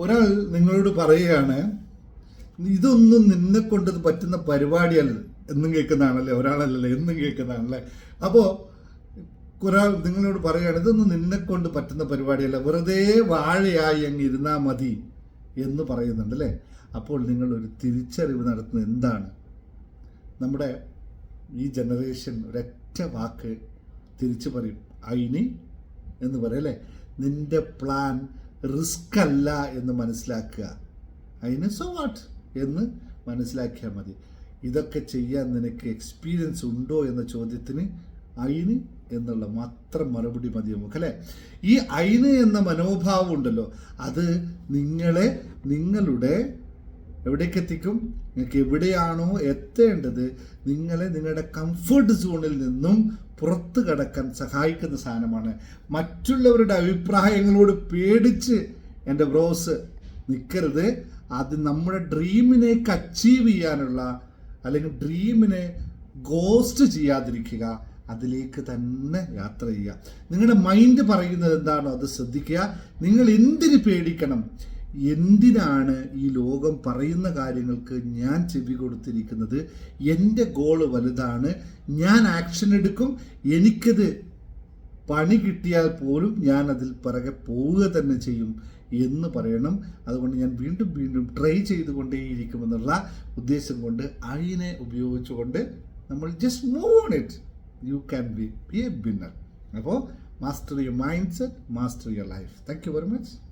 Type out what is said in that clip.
ഒരാൾ നിങ്ങളോട് പറയുകയാണ് ഇതൊന്നും നിന്നെ കൊണ്ട് പറ്റുന്ന പരിപാടിയല്ല എന്നും കേൾക്കുന്നതാണല്ലേ ഒരാളല്ലല്ലേ എന്നും കേൾക്കുന്നതാണല്ലേ. അപ്പോൾ ഒരാൾ നിങ്ങളോട് പറയുകയാണ് ഇതൊന്നും നിന്നെ കൊണ്ട് പറ്റുന്ന പരിപാടിയല്ല വെറുതെ വാഴയായി അങ്ങ് ഇരുന്നാൽ മതി എന്ന് പറയുന്നുണ്ട് അല്ലേ അപ്പോൾ നിങ്ങൾ ഒരു തിരിച്ചറിവ് നടത്തുന്നത് എന്താണ്? നമ്മുടെ ഈ ജനറേഷൻ ഒരൊറ്റ വാക്ക് തിരിച്ചു പറയും അയിന് എന്ന് പറയും അല്ലേ? നിന്റെ പ്ലാൻ റിസ്ക് അല്ല എന്ന് മനസ്സിലാക്കുക. അതിന് സോ വാട്ട് എന്ന് മനസ്സിലാക്കിയാൽ മതി. ഇതൊക്കെ ചെയ്യാൻ നിനക്ക് എക്സ്പീരിയൻസ് ഉണ്ടോ എന്ന ചോദ്യത്തിന് അയിന് എന്നുള്ള മാത്രം മറുപടി മതി നമുക്ക് അല്ലേ? ഈ അയിന് എന്ന മനോഭാവം ഉണ്ടല്ലോ. അത് നിങ്ങളെ നിങ്ങളുടെ എവിടേക്ക് എത്തിക്കും നിങ്ങൾക്ക് എവിടെയാണോ എത്തേണ്ടത് നിങ്ങളെ നിങ്ങളുടെ കംഫർട്ട് സോണിൽ നിന്നും പുറത്ത് കടക്കാൻ സഹായിക്കുന്ന സാധനമാണ്. മറ്റുള്ളവരുടെ അഭിപ്രായങ്ങളോട് പേടിച്ച് എന്റെ ബ്രോസ് നിൽക്കരുത് അത് നമ്മുടെ ഡ്രീമിനേക്ക് അച്ചീവ് ചെയ്യാനുള്ള അല്ലെങ്കിൽ ഡ്രീമിനെ ഗോസ്റ്റ് ചെയ്യാതിരിക്കുക. അതിലേക്ക് തന്നെ യാത്ര ചെയ്യുക. നിങ്ങളുടെ മൈൻഡ് പറയുന്നത് എന്താണോ അത് ശ്രദ്ധിക്കുക. നിങ്ങൾ എന്തിന് പേടിക്കണം? എന്തിനാണ് ഈ ലോകം പറയുന്ന കാര്യങ്ങൾക്ക് ഞാൻ ചെവി കൊടുത്തിരിക്കുന്നത്? എന്റെ ഗോൾ വലുതാണ്. ഞാൻ ആക്ഷൻ എടുക്കും. എനിക്കത് പണി കിട്ടിയാൽ പോലും ഞാൻ അതിൽ പിറകെ പോവുക തന്നെ ചെയ്യും എന്ന് പറയണം. അതുകൊണ്ട് ഞാൻ വീണ്ടും വീണ്ടും ട്രൈ ചെയ്തുകൊണ്ടേയിരിക്കുമെന്നുള്ള ഉദ്ദേശം കൊണ്ട് അഴിനെ ഉപയോഗിച്ചുകൊണ്ട് നമ്മൾ just move on it you can be a winner അപ്പോൾ master your mindset master your life thank you very much